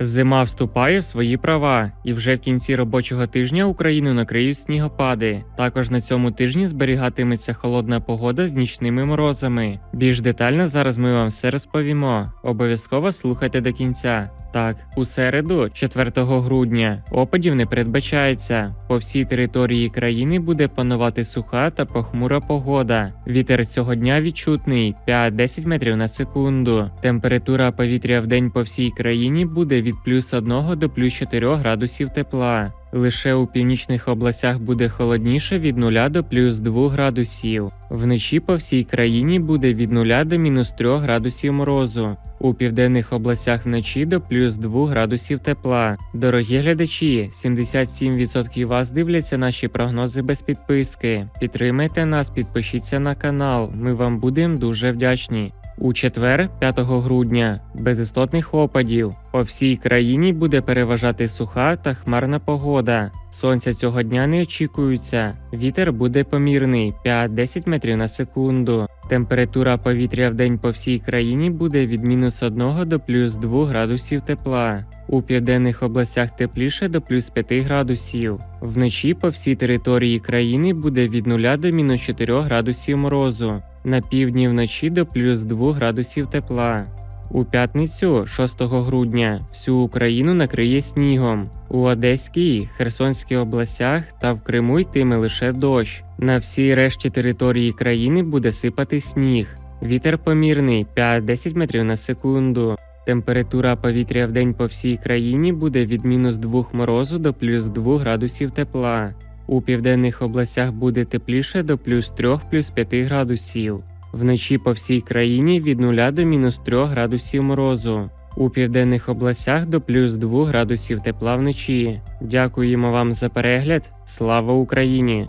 Зима вступає в свої права, і вже в кінці робочого тижня Україну накриють снігопади. Також на цьому тижні зберігатиметься холодна погода з нічними морозами. Більш детально зараз ми вам все розповімо. Обов'язково слухайте до кінця. Так, у середу, 4 грудня, опадів не передбачається. По всій території країни буде панувати суха та похмура погода. Вітер цього дня відчутний 5-10 метрів на секунду. Температура повітря в день по всій країні буде від плюс 1 до плюс 4 градусів тепла. Лише у північних областях буде холодніше від 0 до плюс 2 градусів. Вночі по всій країні буде від 0 до мінус 3 градусів морозу. У південних областях вночі до плюс 2 градусів тепла. Дорогі глядачі, 77% вас дивляться наші прогнози без підписки. Підтримайте нас, підпишіться на канал. Ми вам будемо дуже вдячні. У четвер, 5 грудня, без істотних опадів. По всій країні буде переважати суха та хмарна погода. Сонця цього дня не очікується. Вітер буде помірний 5-10 метрів на секунду. Температура повітря в день по всій країні буде від мінус 1 до плюс 2 градусів тепла. У південних областях тепліше до плюс 5 градусів. Вночі по всій території країни буде від 0 до мінус 4 градусів морозу. На півдні вночі до плюс 2 градусів тепла. У п'ятницю, 6 грудня, всю Україну накриє снігом. У Одеській, Херсонській областях та в Криму йтиме лише дощ. На всій решті території країни буде сипати сніг. Вітер помірний 5-10 метрів на секунду. Температура повітря в день по всій країні буде від мінус 2 морозу до плюс 2 градусів тепла. У південних областях буде тепліше до плюс 3 плюс 5 градусів. Вночі по всій країні від 0 до мінус 3 градусів морозу. У південних областях до плюс 2 градусів тепла вночі. Дякуємо вам за перегляд. Слава Україні!